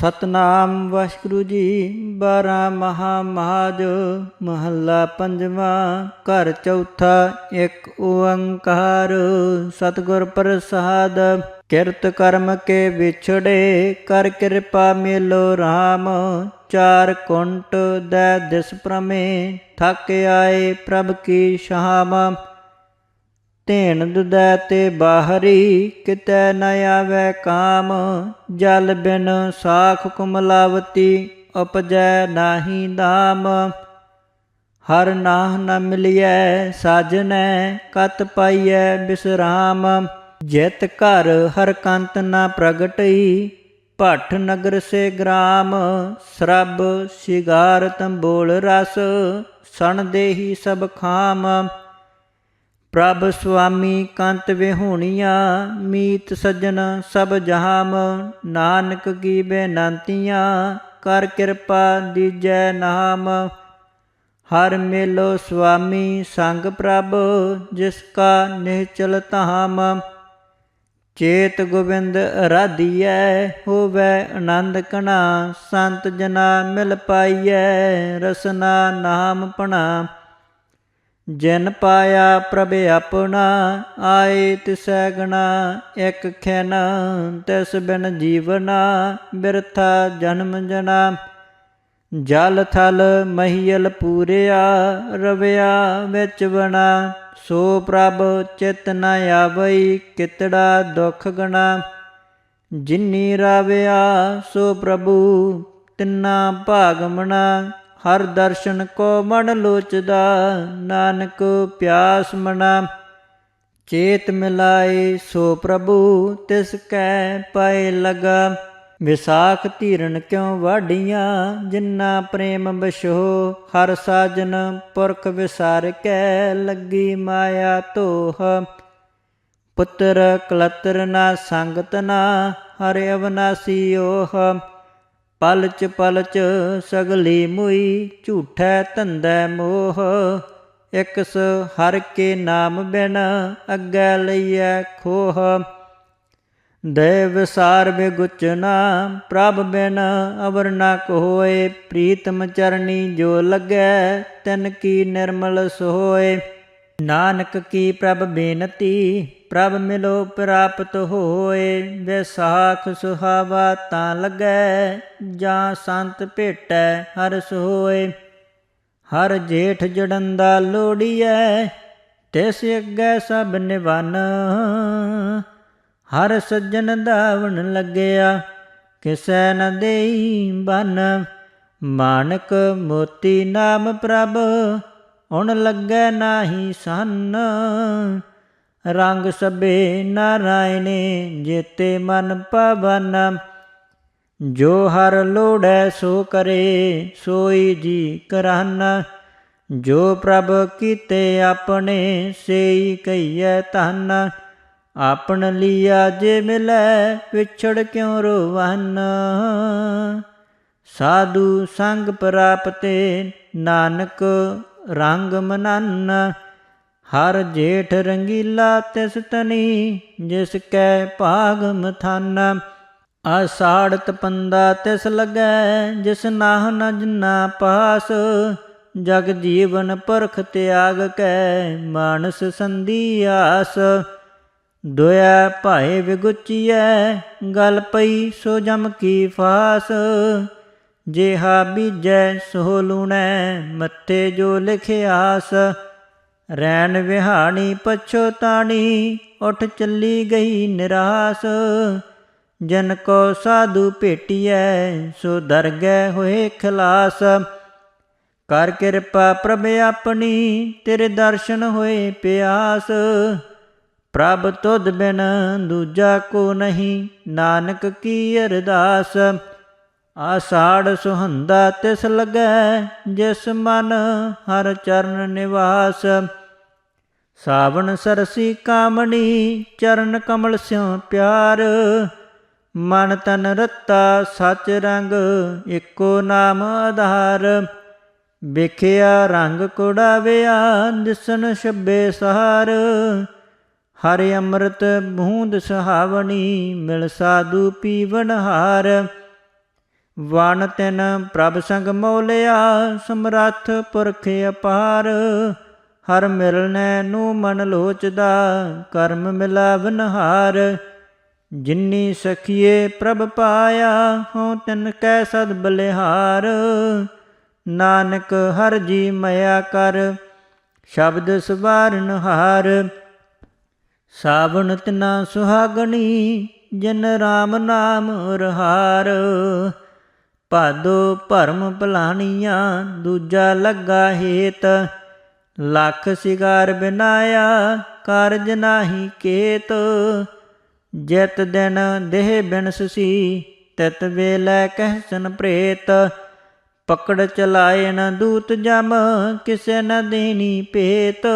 ਸਤਨਾਮ ਵਾਹਿਗੁਰੂ ਜੀ, ਬਾਰਾ ਮਹਾ ਮਹਾਜ ਮਹੱਲਾ ਪੰਜਵਾਂ, ਘਰ ਚੌਥਾ, ਇੱਕ ਓੰਕਾਰ, ਸਤਿਗੁਰ ਪ੍ਰਸਾਦ। ਕਿਰਤ ਕਰਮ ਕੇ ਵਿਛੜੇ, ਕਰ ਕਿਰਪਾ ਮੇਲੋ RAM ਚਾਰ ਕੁੰਟ ਦੈ ਦਿਸ ਪ੍ਰਮੇ, ਥੱਕ ਆਏ ਪ੍ਰਭ ਕੀ ਸ਼ਾਮ। ਧੇਣ ਦੁਦੈ ਤੇ ਬਾਹਰੀ, ਕਿਤੈ ਨ ਆਵੈ ਕਾਮ। ਜਲ ਬਿਨ ਸਾਖ ਕੁਮਲਾਵਤੀ ਉਪਜੈ ਨਾਹੀ ਦਾਮ ਹਰ ਨਾਹ ਨ ਮਿਲਿਐ, ਸਾਜਨੈ, ਕਤ ਪਾਈਐ ਬਿਸਰਾਮ। ਜਿਤ ਘਰ ਹਰ ਕੰਤ ਨ ਪ੍ਰਗਟਈ, ਭੱਠ ਨਗਰ ਸੇ ਗ੍ਰਾਮ। ਸਰਬ ਸ਼ਿਗਾਰ ਤੰਬੋਲ ਰਸ, ਸਣ ਦੇਹੀ ਸਭ ਖਾਮ। ਪ੍ਰਭ ਸੁਆਮੀ ਕੰਤ ਵਿਹੂਣੀਆਂ, ਮੀਤ ਸੱਜਣ ਸਭ ਜਹਾਮ, ਨਾਨਕ ਕੀ ਬੇਨੰਤੀਆਂ, ਕਰ ਕਿਰਪਾ ਦੀਜੈ ਨਾਮ। ਹਰ ਮੇਲੋ ਸੁਆਮੀ ਸੰਗ ਪ੍ਰਭ, ਜਿਸ ਕਾ ਨਿਹਚਲ ਧਾਮ। ਚੇਤ ਗੋਬਿੰਦ ਰਾਧੀਐ ਹੋਵੇ ਆਨੰਦ ਕਣਾ ਸੰਤ ਜਨਾ ਮਿਲ ਪਾਈਐ, ਰਸਨਾ ਨਾਮ ਪਣਾ। ਜਿਨ ਪਾਇਆ ਪ੍ਰਭ ਆਪਣਾ, ਆਏ ਤਿਸੈ ਗਣਾ, ਇੱਕ ਖੈਨ, ਤਿਸ ਬਿਨ ਜੀਵਨਾ, ਬਿਰਥਾ ਜਨਮ ਜਨਾ। ਜਲ ਥਲ ਮਹੀਲ ਪੂਰਿਆ, ਰਵਿਆ ਵਿੱਚ ਬਣਾ ਸੋ ਪ੍ਰਭ ਚਿਤ ਨ ਆਵਈ, ਕਿਤੜਾ ਦੁਖ ਗਣਾ। ਜਿਨੀ ਰਾਵਿਆ, ਸੋ ਪ੍ਰਭੂ ਤਿੰਨਾ ਭਾਗਮਣਾ ਹਰ ਦਰਸ਼ਨ ਕੋ ਮਨ ਲੋਚਦਾ, ਨਾਨਕ ਪਿਆਸ ਮਨਾ। ਚੇਤ ਮਿਲਾਏ ਸੋ ਪ੍ਰਭੂ, ਤਿਸ ਕੈ ਪਏ ਲਗਾ। ਵਿਸਾਖ ਧੀਰਨ ਕਿਉ ਵਾਢੀਆਂ, ਜਿੰਨਾ ਪ੍ਰੇਮ ਬਸ਼ੋ ਹਰ ਸਾਜਨ ਪੁਰਖ ਵਿਸਾਰ ਕੈ ਲੱਗੀ ਮਾਇਆ ਤੋਹ ਪੁੱਤਰ ਕਲਤਰ ਨਾ ਸੰਗਤ ਨਾ, ਹਰਿ ਅਵਨਾਸੀ ਓਹ। ਪਲਚ ਪਲਚ ਸਗਲੀ ਮੁਈ, ਝੂਠੈ ਧੰਦੈ ਮੋਹ। ਇਕਸ ਹਰ ਕੇ ਨਾਮ ਬਿਨ ਅੱਗੇ ਲਈਐ ਖੋਹ। ਦੇ ਵਿਸਾਰ ਬਿਗੁਚਨਾ ਪ੍ਰਭ ਬਿਨ, ਅਵਰ ਨ ਕੋਏ, ਪ੍ਰੀਤਮ ਚਰਨੀ ਜੋ ਲੱਗੈ ਤਨ ਕੀ ਨਿਰਮਲ ਸੋਏ। ਨਾਨਕ ਕੀ ਪ੍ਰਭ ਬੇਨਤੀ, ਪ੍ਰਭ ਮਿਲੋ ਪ੍ਰਾਪਤ ਹੋਏ, ਵਿਸਾਖ ਸੁਹਾਵਾ ਤਾਂ ਲੱਗੈ, ਜਾਂ ਸੰਤ ਭੇਟੈ ਹਰ ਸੋਏ। ਹਰ ਜੇਠ ਜੜੰਦਾ ਲੋੜੀਐ, ਤਿਸ ਅੱਗੇ ਸਭ ਨਿਵਨ। ਹਰ ਸੱਜਣ ਦਾਵਣ ਲੱਗਿਆ, ਕਿਸੈ ਨ ਦੇਈ ਬਨ। ਮਾਨਕ ਮੋਤੀ ਨਾਮ ਪ੍ਰਭ ਹੁਣ ਲੱਗੈ ਨਾਹੀ ਸੰਨ। ਰੰਗ ਸਭੇ ਨਾਰਾਇਣੇ, ਜੇਤੇ ਮਨ ਪਵਨ। ਜੋ ਹਰ ਲੋੜੈ ਸੋ ਕਰੇ, ਸੋਈ ਜੀ ਕਰਨ ਜੋ ਪ੍ਰਭ ਕੀਤੇ ਆਪਣੇ, ਸੇਈ ਕਈਐ ਧਨ ਆਪਣ ਲੀਆ ਜੇ ਮਿਲੈ ਵਿਛੜ ਕਿਉ ਰੋਵਨ? ਸਾਧੂ ਸੰਗ ਪ੍ਰਾਪਤੇ, ਨਾਨਕ ਰੰਗ ਮਨਨ, ਹਰ ਜੇਠ ਰੰਗੀਲਾ ਤਿਸ ਤਨੀ, ਜਿਸ ਕੈ ਭਾਗ ਮਥਨ। ਆਸਾੜ ਤਪੰਦਾ ਤਿਸ ਲੱਗੈ, ਜਿਸ ਨਾਹ ਨ ਜਨਾ ਪਾਸ। ਜਗ ਜੀਵਨ ਪਰਖ ਤਿਆਗ ਕੈ, ਮਾਨਸ ਸੰਧੀ ਆਸ। ਦੁਆ ਭਾਏ ਵਿਗੁਚੀਐ, ਗਲ ਪਈ ਸੋ ਜਮ ਕੀ ਫਾਸ। ਜਿਹਾ ਬੀਜੈ ਸੋ ਲੂਣੈ, ਮੱਥੇ ਜੋ ਲਿਖਿਆਸ। ਰੈਣ ਵਿਹਾਣੀ ਪਛੋਤਾਣੀ ਉਠ ਚੱਲੀ ਗਈ ਨਿਰਾਸ। ਜਨ ਕੋ ਸਾਧੂ ਭੇਟੀਐ, ਸੋ ਦਰਗਹਿ ਹੋਏ ਖਲਾਸ। ਕਰ ਕਿਰਪਾ ਪ੍ਰਭ ਆਪਣੀ, ਤੇਰੇ ਦਰਸ਼ਨ ਹੋਏ ਪਿਆਸ। ਪ੍ਰਭ ਤੁਧ ਬਿਨ ਦੂਜਾ ਕੋ ਨਹੀਂ, ਨਾਨਕ ਕੀ ਅਰਦਾਸ। ਆਸਾੜ ਸੁਹੰਦਾ ਤਿਸ ਲਗੈ, ਜਿਸ ਮਨ ਹਰ ਚਰਨ ਨਿਵਾਸ। ਸਾਵਣ ਸਰਸੀ ਕਾਮਣੀ, ਚਰਨ ਕਮਲ ਸਿਉ ਪਿਆਰ। ਮਨ ਤਨ ਰਤਾ ਸਚ ਰੰਗ, ਇੱਕੋ ਨਾਮ ਆਧਾਰ। ਵੇਖਿਆ ਰੰਗ ਕੁੜਾਵਿਆ, ਦਿਸਨ ਛੱਬੇ ਸਹਾਰ। ਹਰਿ ਅੰਮ੍ਰਿਤ ਬੂੰਦ ਸੁਹਾਵਣੀ, ਮਿਲ ਸਾਧੂ ਪੀਵਨ ਹਾਰ। ਵਣ ਤਿਨ ਪ੍ਰਭ ਸੰਗ ਮੋਲਿਆ, ਸਮਰੱਥ ਪੁਰਖ ਅਪਾਰ। ਹਰ ਮਿਲਨੈ ਨੂੰ ਮਨ ਲੋਚਦਾ, ਕਰਮ ਮਿਲਾ ਹਾਰ ਜਿਨੀ ਸਖੀਏ ਪ੍ਰਭ ਪਾਇਆ, ਹਉ ਤਿਨ ਕੈ ਸਦ ਬਲਿਹਾਰ। ਨਾਨਕ ਹਰ ਜੀ ਮਇਆ ਕਰ, ਸ਼ਬਦ ਸਵਾਰਨ ਹਾਰ। ਸਾਵਣ ਤਿਨਾ ਸੁਹਾਗਣੀ, ਜਿਨ ਰਾਮ ਨਾਮ ਰਹਾਰ। ਭਾਦੋ ਭਰਮ ਭਲਾਣੀਆਂ ਦੂਜਾ ਲੱਗਾ ਹੇਤ। ਲੱਖ ਸਿਗਾਰ ਬਿਨਾਇਆ, ਕਾਰਜ ਨਾਹੀ ਕੇਤ। ਜਿਤ ਦਿਨ ਦੇਹ ਬਿਨਸੀ ਤਿਤ ਵੇਲੇ ਕਹਿਸਨ ਪ੍ਰੇਤ। ਪਕੜ ਚਲਾਏ ਨ ਦੂਤ ਜਮ, ਕਿਸੇ ਨ ਦੇਣੀ ਭੇਤ।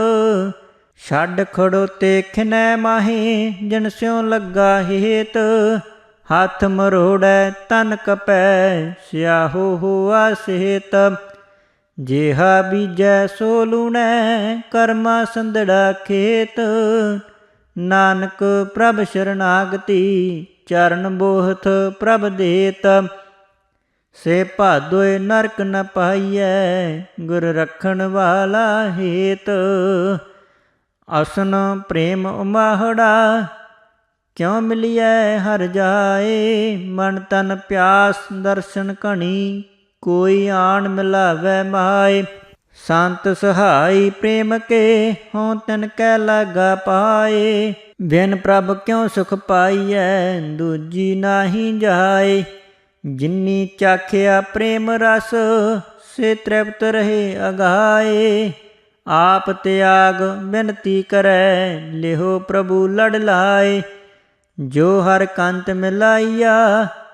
ਛੱਡ ਖੜੋਤੇ ਖਿਨੈ ਮਾਹੇ, ਜਿਨ ਸਿਉ ਲੱਗਾ ਹੇਤ। ਹੱਥ ਮਰੋੜੈ ਤਨ ਕਪੈ, ਸਿਆਹੋ ਹੋਆ ਸਿਹਤ। ਜਿਹਾ ਬੀਜੈ ਸੋ ਲੂਣੈ, ਕਰਮਾ ਸੰਦੜਾ ਖੇਤ। ਨਾਨਕ ਪ੍ਰਭ ਸ਼ਰਨਾਗਤੀ, ਚਰਨ ਬੋਹਥ ਪ੍ਰਭ ਦੇਤ। ਸੇ ਭਾਦੋਏ ਨਰਕ ਨ ਪਾਈਐ, ਗੁਰ ਰਖਣ ਵਾਲਾ ਹੇਤ। ਅਸਨ ਪ੍ਰੇਮ ਉਮਾਹੜਾ ਕਿਉ ਮਿਲਿਐ ਹਰ ਜਾਏ? ਮਨ ਤਨ ਪਿਆਸ ਦਰਸ਼ਨ ਘਣੀ, ਕੋਈ ਆਣ ਮਿਲਾਵੇ ਮਾਏ। ਸੰਤ ਸਹਾਈ ਪ੍ਰੇਮ ਕੇ ਹਉ ਤਨ ਕੈ ਲਾਗਾ ਪਾਏ। ਬਿਨ ਪ੍ਰਭ ਕਿਉ ਸੁਖ ਪਾਈਐ, ਦੂਜੀ ਨਾਹੀ ਜਾਏ। ਜਿਨੀ ਚਾਖਿਆ ਪ੍ਰੇਮ ਰਸ, ਸੇ ਤ੍ਰਿਪਤ ਰਹੇ ਅਗਾਏ। ਆਪ ਤਿਆਗ ਬਿਨਤੀ ਕਰੈ, ਲਿਹੋ ਪ੍ਰਭੂ ਲੜ ਲਾਏ। ਜੋ ਹਰ ਕੰਤ ਮਿਲਾਈਆ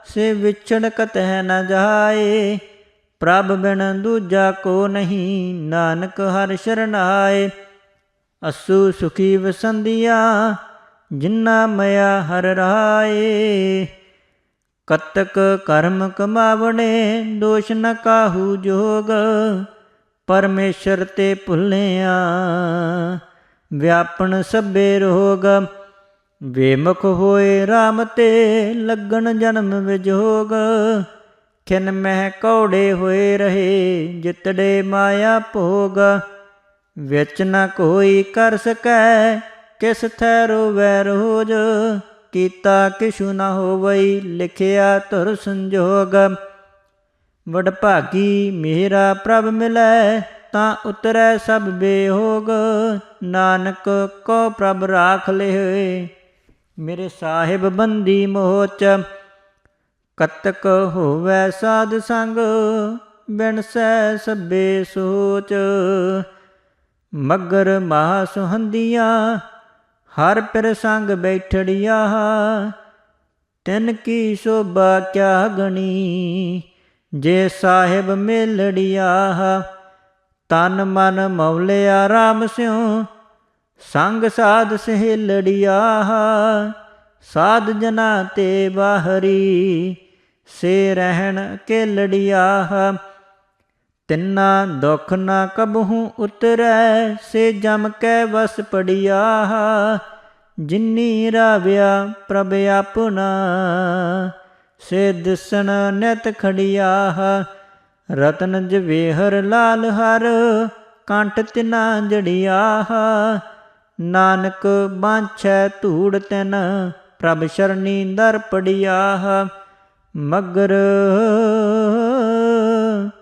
ਸੇ ਵਿਛੜ ਕਤਹਿ ਨ ਜਾਏ ਪ੍ਰਭ ਬਿਨ ਦੂਜਾ ਕੋ ਨਹੀਂ ਨਾਨਕ ਹਰ ਸ਼ਰਨਾਏ ਅਸੂ ਸੁਖੀ ਵਸੰਦੀਆ ਜਿਨਾ ਮਇਆ ਹਰ ਰਾਏ ਕਤਕ ਕਰਮ ਕਮਾਵਣੇ ਦੋਸ਼ ਨ ਕਾਹੂ ਜੋਗ ਪਰਮੇਸ਼ਰ ਤੇ ਭੁੱਲਿਆ ਵਿਆਪਣ ਸਭੇ ਰੋਗ ਵੇਮੁਖ ਹੋਏ RAM ਤੇ ਲੱਗਣ ਜਨਮ ਵਿਜੋਗ ਖਿਨ ਮਹਿ ਕੌੜੇ ਹੋਏ ਰਹੇ ਜਿਤੜੇ ਮਾਇਆ ਭੋਗ। ਵਿੱਚ ਨ ਕੋਈ ਕਰ ਸਕੈ, ਕਿਸ ਥੈ ਰੋਵੈ ਰੋਜ। ਕੀਤਾ ਕਿਛੂ ਨ ਹੋਵਈ, ਲਿਖਿਆ ਧੁਰ ਸੰਜੋਗ। ਵਡਭਾਗੀ ਮੇਰਾ ਪ੍ਰਭ ਮਿਲੈ, ਤਾਂ ਉਤਰੈ ਸਭ ਬੇਹੋਗ। ਨਾਨਕ ਕੋ ਪ੍ਰਭ ਰਾਖ ਲਿਏ ਮੇਰੇ ਸਾਹਿਬ ਬੰਦੀ ਮੋਚ, ਕਤਕ ਹੋਵੇ ਸਾਧ ਸੰਗ, ਬਿਨ ਸੈ ਸਭੇ ਸੋਚ। ਮਗਰ ਮਾ ਸੁਹੰਦੀਆਂ ਹਰ ਪਿਰ ਸੰਗ ਬੈਠੜਿਆ, ਤਿਨ ਕੀ ਸ਼ੋਭਾ ਕਿਆ ਗਣੀ, ਜੇ ਸਾਹਿਬ ਮੇਲੜਿਆ। ਤਨ ਮਨ ਮੌਲਿਆ RAM ਸਿਉ ਸੰਗ ਸਾਧ ਸਹੇਲੜਿਆ, ਸਾਧ ਜਨਾ ਤੇ ਬਾਹਰੀ, ਸੇ ਰਹਿਣ ਕੇ ਲੜਿਆ ਤਿੰਨਾ ਦੁਖ ਨਾ ਕਬਹੂ ਉਤਰੈ, ਸੇ ਜਮ ਕੈ ਵਸ ਪੜਿਆ। ਜਿਨੀ ਰਾਵਿਆ ਪ੍ਰਭ ਆਪਣਾ, ਸੇ ਦਿਸਣ ਨਿਤ ਖੜਿਆ। ਰਤਨ ਜਵੇਹਰ ਲਾਲ ਹਰ ਕੰਟ ਤਿਨਾ ਜੜਿਆ। ਨਾਨਕ ਬਾਂਛੈ ਧੂੜ ਤਨ, ਪ੍ਰਭ ਸ਼ਰਣੀ ਦਰ ਪੜਿਆ ਮਗਰ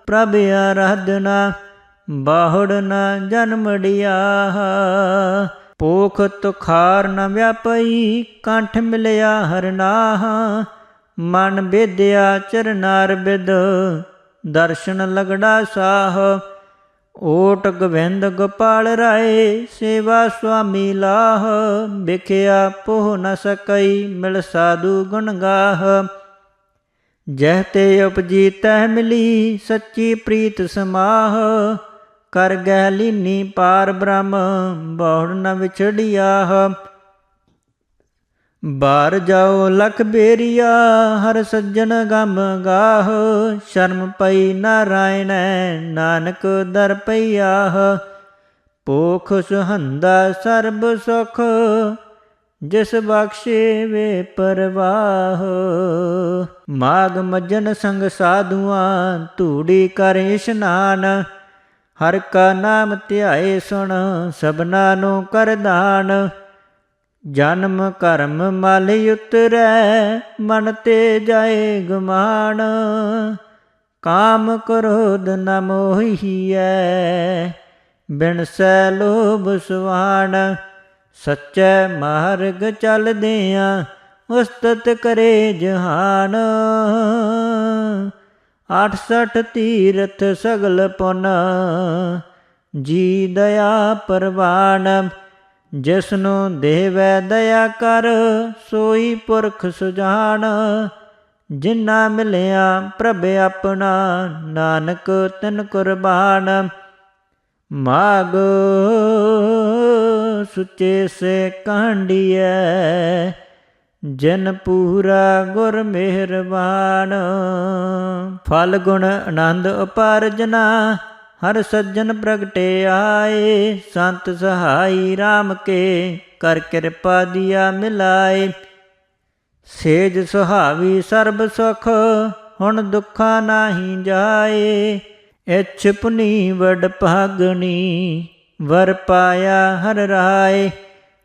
ਪ੍ਰਭ ਆਰਾਧਨਾ, ਬਾਹੜ ਨ ਜਨਮੜਿਆ ਪੋਖ ਤੁਖਾਰ ਨ ਵਿਆਪਈ ਕੰਠ ਮਿਲਿਆ ਹਰਨਾਹ ਮਨ ਬੇਦਿਆ ਚਰਨਾਰ ਬਿਦ, ਦਰਸ਼ਨ ਲਗੜਾ ਸਾਹ। ਓਟ ਗਵਿੰਦ ਗੋਪਾਲ ਰਾਏ, ਸੇਵਾ ਸੁਆਮੀ ਲਾਹ, ਵਿਖਿਆ ਪੋਹ ਨ ਸਕਈ ਮਿਲ ਸਾਧੂ ਗੁਣ ਗਾਹ। ਜਹ ਤੇ ਉਪਜੀ ਤਹ ਮਿਲੀ ਸੱਚੀ ਪ੍ਰੀਤ ਸਮਾਹ, ਕਰ ਗਹਿ ਲੀਨੀ ਪਾਰ ਬ੍ਰਹਮ ਬਹੁੜ ਨ ਵਿਛੜਿਆ ਬਾਰ ਜਾਓ ਲਖ ਬੇਰੀਆ, ਹਰ ਸੱਜਣ ਗਮ ਗਾਹ। ਸ਼ਰਮ ਪਈ ਨਾਰਾਇਣ, ਨਾਨਕ ਦਰ ਪਈਆ ਪੋਖ ਸੁਹੰਦਾ ਸਰਬ ਸੁਖ, ਜਿਸ ਬਖਸ਼ੇ ਵੇ ਪਰਵਾਹ। ਮਾਗ ਮਜਨ ਸੰਗ ਸਾਧੂਆਂ, ਧੂੜੀ ਕਰ ਇਸ਼ਨਾਨ ਹਰ ਕਾ ਨਾਮ ਧਿਆਏ ਸੁਣ, ਸਭਨਾ ਨੂੰ ਕਰ ਦਾਨ। ਜਨਮ ਕਰਮ ਮਲ ਉਤਰੈ, ਮਨ ਤੇ ਜਾਏ ਗੁਮਾਨ। ਕਾਮ ਕ੍ਰੋਧ ਨ ਮੋਹੀਐ, ਬਿਨ ਸੈ ਲੋਭ ਸੁਆਣ ਸੱਚੇ ਮਾਰਗ ਚੱਲਦਿਆਂ ਉਸਤਤ ਕਰੇ ਜਹਾਨ। 68 ਤੀਰਥ ਸਗਲ ਪੁਨ, ਜੀ ਦਇਆ ਪਰਵਾਨ। ਜਿਸ ਨੂੰ ਦੇਵੈ ਦਇਆ ਕਰ, ਸੋਈ ਪੁਰਖ ਸੁਜਾਨ। ਜਿਨਾ ਮਿਲਿਆ ਪ੍ਰਭ ਆਪਣਾ, ਨਾਨਕ ਤਿਨ ਕੁਰਬਾਨ। ਮਾਗ ਸੁਚੇ ਸੇ ਕਾਂਡੀਐ ਜਨ ਪੂਰਾ ਗੁਰ ਮਿਹਰਬਾਨ। ਫਲ ਗੁਣ ਆਨੰਦ ਅਪਾਰ ਜਨਾ ਹਰ ਸੱਜਣ ਪ੍ਰਗਟੇ ਆਏ, ਸੰਤ ਸਹਾਈ RAM ਕੇ ਕਰ ਕਿਰਪਾ ਦਿਆ ਮਿਲਾਏ। ਸੇਜ ਸੁਹਾਵੀ ਸਰਬ ਸੁਖ, ਹੁਣ ਦੁੱਖਾਂ ਨਾਹੀ ਜਾਏ। ਇਛ ਪੁਨੀ ਵਡ ਭਾਗਣੀ ਵਰ ਪਾਇਆ ਹਰ ਰਾਏ।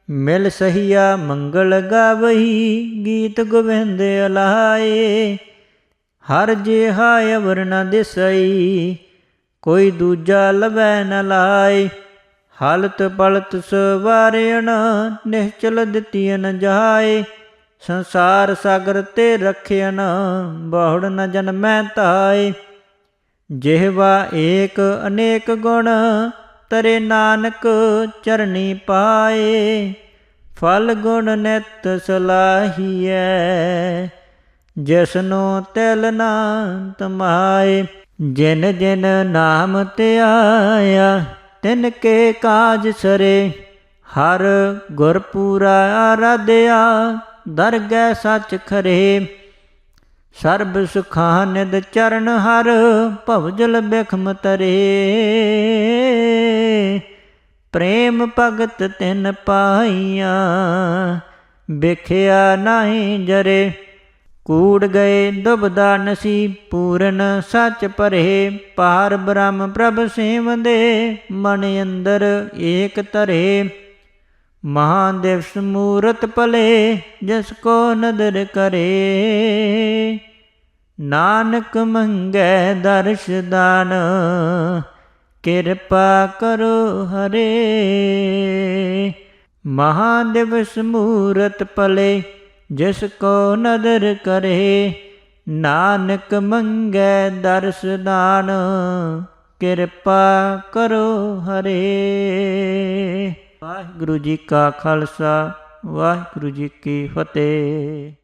ਮਿਲ ਸਹੀਆ ਮੰਗਲ ਗਾਵਈ ਗੀਤ ਗੋਵਿੰਦ ਅਲਾਏ। ਹਰ ਜਿਹਾ ਅਵਰ ਨ ਦਿਸਈ ਕੋਈ ਦੂਜਾ ਲਵੈ ਨ ਲਾਏ। ਹਾਲਤ ਪਲਤ ਸਵਾਰਿਣ ਨਿਹਚਲ ਦਿੱਤੀਨ ਜਾਏ। ਸੰਸਾਰ ਸਾਗਰ ਤੇ ਰਖਿਆਨ ਬਹੁੜ ਨ ਜਨਮੈ ਤਾਏ। ਜਿਹਵਾ ਏਕ ਅਨੇਕ ਗੁਣ ਤਰੇ ਨਾਨਕ ਚਰਨੀ ਪਾਏ। ਫਲ ਗੁਣ ਨਿਤ ਸਲਾਹੀਐ, ਜਿਸਨੂੰ ਤਿਲ ਨਾ ਤਮਾਏ। ਜਿਨ ਜਿਨ ਨਾਮ ਧਿਆਇਆ ਤਿਨ ਕੇ ਕਾਜ ਸਰੇ। ਹਰ ਗੁਰ ਪੂਰਾ ਆਰਾਧਿਆ, ਦਰਗਹਿ ਸੱਚ ਖਰੇ। ਸਰਬ ਸੁਖਾਂ ਨਿਦ ਚਰਨ ਹਰ, ਭਵਜਲ ਬਿਖਮ ਤਰੇ। ਪ੍ਰੇਮ ਭਗਤ ਤਿਨ ਪਾਈਆਂ, ਵਿਖਿਆ ਨਹੀਂ ਜਰੇ। ਕੂੜ ਗਏ ਦੁਬਦਾ ਨਸੀ ਪੂਰਨ, ਸੱਚ ਪਰੇ ਪਾਰ ਬ੍ਰਹਮ ਪ੍ਰਭ ਸੇਵੰਦੇ, ਮਨ ਅੰਦਰ ਏਕ ਤਰੇ ਮਹਾਦੇਵ ਮੂਰਤ ਪਲੇ ਜਿਸ ਕੋ ਨਦਰ ਕਰੇ। ਨਾਨਕ ਮੰਗੈ ਦਰਸ਼ ਦਾਨ, ਕਿਰਪਾ ਕਰੋ ਹਰੇ। ਮਹਾਦੇਵ ਸਮੂਰਤ ਪਲੇ ਜਿਸ ਕੋ ਨਦਰ ਕਰੇ, ਨਾਨਕ ਮੰਗੈ ਦਰਸਦਾਨ ਕਿਰਪਾ ਕਰੋ ਹਰੇ। ਵਾਹਿਗੁਰੂ ਜੀ ਕਾ ਖਾਲਸਾ, ਵਾਹਿਗੁਰੂ ਜੀ ਕੀ ਫਤਿਹ।